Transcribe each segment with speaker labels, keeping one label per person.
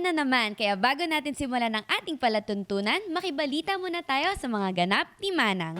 Speaker 1: Ayan na naman, kaya bago natin simulan ang ating palatuntunan, makibalita muna tayo sa mga ganap ni Manang.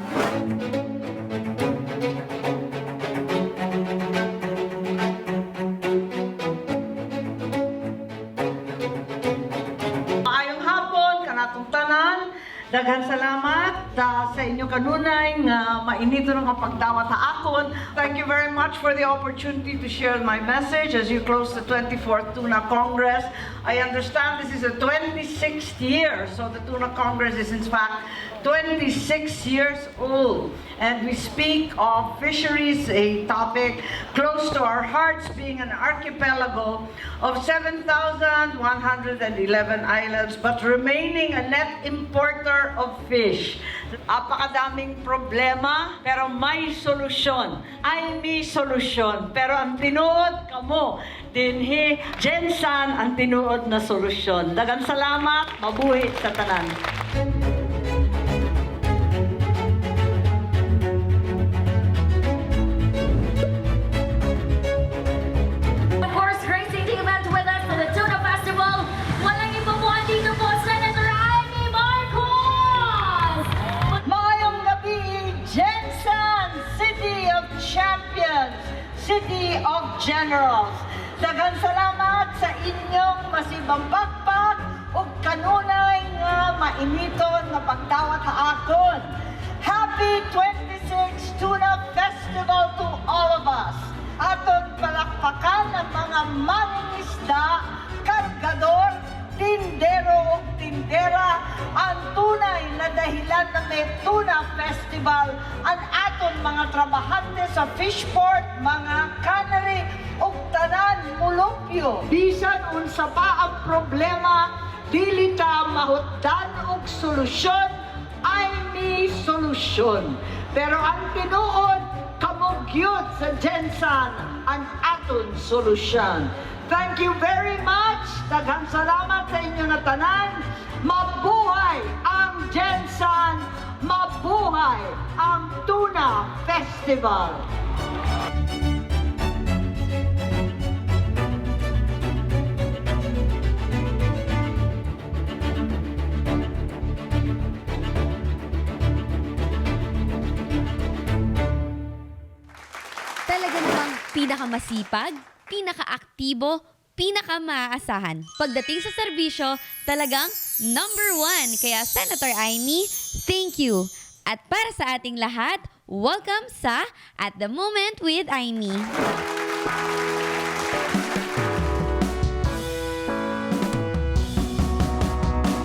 Speaker 2: Maayong hapon, kanatong tanan. Daghang salamat ah, sa inyo kanunay nga mainito ng kapagdawat sa akon. Thank you very much for the opportunity to share my message as you close the 24th Tuna Congress. I understand this is the 26th year, so the Tuna Congress is in fact 26 years old. And we speak of fisheries, a topic close to our hearts, being an archipelago of 7,111 islands, but remaining a net importer of fish. Apakadaming problema, pero may solusyon. Ay may solusyon. Pero ang tinuod kamo, dinhi Jensan ang tinuod na solusyon. Dagan salamat, mabuhi sa tanan. Generals. Daghang salamat sa inyong masibang bakpak ug kanunay nga mainiton nga pagdawat sa akon. Happy 26 Tuna Festival to all of us. Aton palakpakan ang mga mangingisda, kargador, tindero o tindera ang tunay na dahilan na may Tuna Festival ang aton mga trabahante sa fishport, mga cannery tanan mulupyo. Bisan unsa pa ang problema, dili ta mahutdan og solusyon ay may solusyon. Pero ang tinuod, kamugyot sa Jensan ang aton solusyon. Thank you very much. Daghang salamat sa inyo na tanan. Mabuhay ang Jensan! Mabuhay ang Tuna Festival!
Speaker 1: Pinakamasipag, pinakaaktibo, pinakamaasahan. Pagdating sa serbisyo, talagang number one. Kaya Senator Amy, thank you. At para sa ating lahat, welcome sa At the Moment with Amy.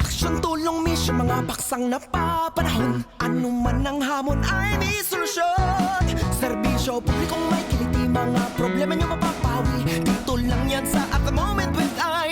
Speaker 3: Aksyon, tulong, misyon, mga paksang napapanahon Ano man ang hamon ay may solusyon Serbisyo, publikong may Mga problema nyo mapapawi. Dito lang yan sa At the Moment with Amy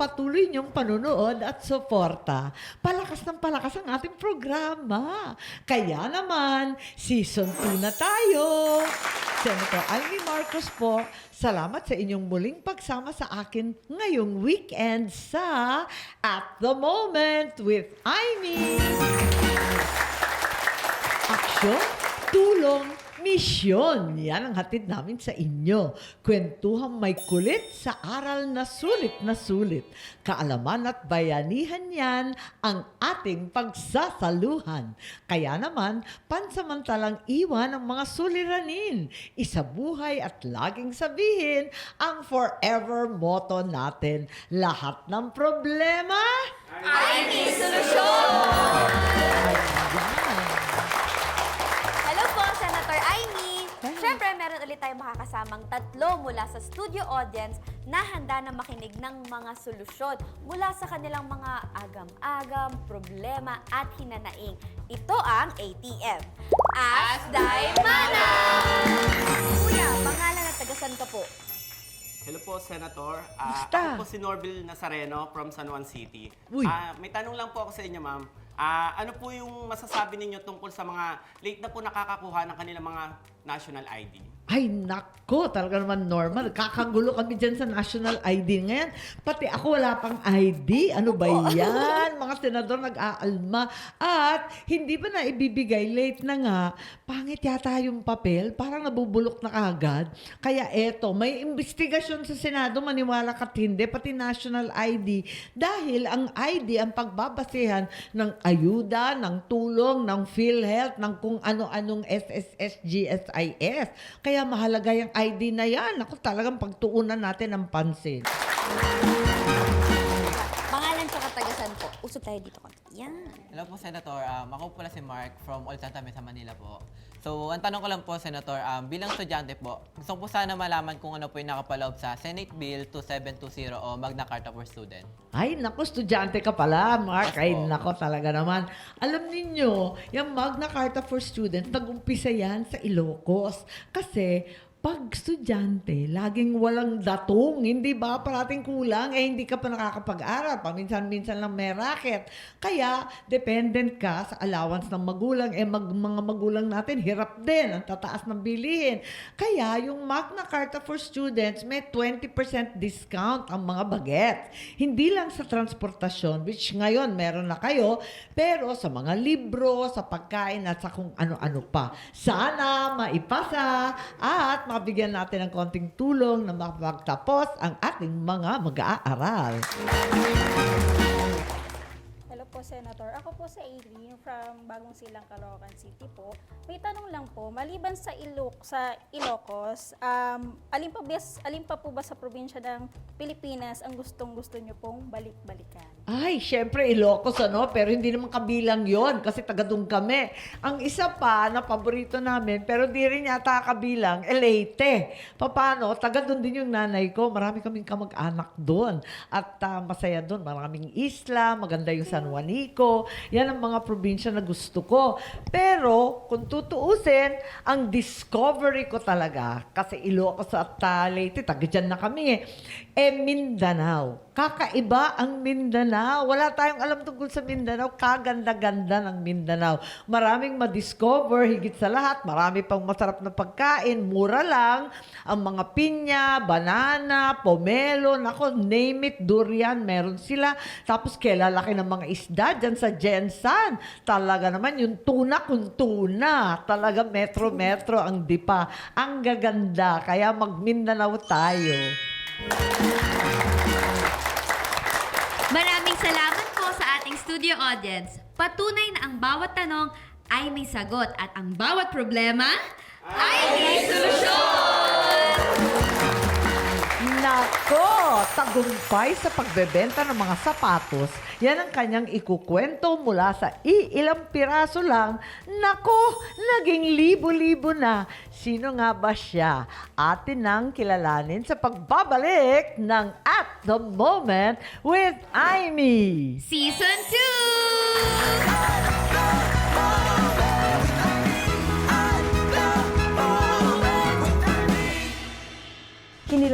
Speaker 4: patuloy niyong panonood at suporta, palakas ng palakas ang ating programa. Kaya naman, season 2 na tayo. Senator Amy Marcos po, salamat sa inyong muling pagsama sa akin ngayong weekend sa At the Moment with Amy. Tulong, misyon. Yan ang hatid namin sa inyo. Kwentuhang may kulit sa aral na sulit na sulit. Kaalaman at bayanihan yan ang ating pagsasaluhan. Kaya naman, pansamantalang iwan ang mga suliranin. Isabuhay at laging sabihin ang forever motto natin. Lahat ng problema
Speaker 5: Ay, may solusyon!
Speaker 1: Kasamang tatlo mula sa studio audience na handa na makinig ng mga solusyon mula sa kanilang mga agam-agam, problema at hinanaing. Ito ang ATM. Asday Mana! Kuya, pangalan at tagasan ka po.
Speaker 6: Hello po, Senator. Ah,
Speaker 4: Basta.
Speaker 6: ako po si Norville Nazareno from San Juan City.
Speaker 4: Uy.
Speaker 6: Ah, may tanong lang po ako sa inyo, ma'am. Ah, ano po yung masasabi ninyo tungkol sa mga late na po nakakakuha ng kanilang mga national ID?
Speaker 4: Ay, nako, talaga naman normal. Kakagulo kami dyan sa national ID ngayon. Pati ako wala pang ID. Ano ba yan? Mga senador nag-aalma. At hindi ba na ibibigay? Late na nga. Pangit yata yung papel. Parang nabubulok na kagad. Kaya eto, may investigasyon sa Senado, maniwala ka't hindi, pati national ID. Dahil ang ID ang pagbabasehan ng ayuda, ng tulong, ng PhilHealth, ng kung ano-anong SSS, GSIS. Kaya mahalaga yung ID na yan. Ako talagang pagtuunan natin ng pansin.
Speaker 1: Usog tayo dito. konti. Yan.
Speaker 7: Hello po, Senator. Um, ako po pala si Mark from Old Santa Mesa, Manila po. So, ang tanong ko lang po, Senator, um, bilang estudyante po, gusto ko po sana malaman kung ano po yung nakapaloob sa Senate Bill 2720 o Magna Carta for Student.
Speaker 4: Ay, naku, estudyante ka pala, Mark. Ay,
Speaker 7: Opo.
Speaker 4: nako, talaga naman. Alam ninyo, yung Magna Carta for Students, nag-umpisa yan sa Ilocos. Kasi, pag estudyante, laging walang datong, hindi ba? Parating kulang, eh hindi ka pa nakakapag-aral. Paminsan-minsan lang may racket. Kaya, dependent ka sa allowance ng magulang. Eh, mag, mga magulang natin, hirap din. Ang tataas ng bilihin. Kaya, yung Magna Carta for Students, may 20% discount ang mga bagets. Hindi lang sa transportasyon, which ngayon meron na kayo, pero sa mga libro, sa pagkain at sa kung ano-ano pa. Sana maipasa at mabigyan natin ng konting tulong na makapagtapos ang ating mga mag-aaral.
Speaker 8: Po, Senator. Ako po sa Aileen from Bagong Silang, Caloocan City po. May tanong lang po, maliban sa Iloc sa Ilocos, um, alin pa bes, alin pa po ba sa probinsya ng Pilipinas ang gustong-gusto niyo pong balik-balikan?
Speaker 4: Ay, syempre Ilocos ano, pero hindi naman kabilang yon kasi taga doon kami. Ang isa pa na paborito namin, pero di rin yata kabilang, Leyte. Paano? Taga doon din yung nanay ko. Marami kaming kamag-anak doon. At ah, masaya doon. Maraming isla, maganda yung San Juanico. Yan ang mga probinsya na gusto ko. Pero, kung tutuusin, ang discovery ko talaga, kasi Ilocos at ah, Leyte, taga na kami eh, eh Mindanao. Kakaiba ang Mindanao. Wala tayong alam tungkol sa Mindanao. Kaganda-ganda ng Mindanao. Maraming madiscover, higit sa lahat. Marami pang masarap na pagkain. Mura lang. Ang mga pinya, banana, pomelo, nako, name it, durian, meron sila. Tapos kailalaki ng mga isda dyan sa Jensan. Talaga naman yung tuna kung tuna. Talaga metro-metro ang dipa. Ang gaganda. Kaya mag-Mindanao tayo.
Speaker 1: Maraming salamat po sa ating studio audience. Patunay na ang bawat tanong ay may sagot at ang bawat problema ay may solusyon!
Speaker 4: Nako! Tagumpay sa pagbebenta ng mga sapatos, yan ang kanyang ikukwento mula sa iilang piraso lang. Nako! Naging libo-libo na. Sino nga ba siya? Atin nang kilalanin sa pagbabalik ng At The Moment with Aimee.
Speaker 1: Season 2!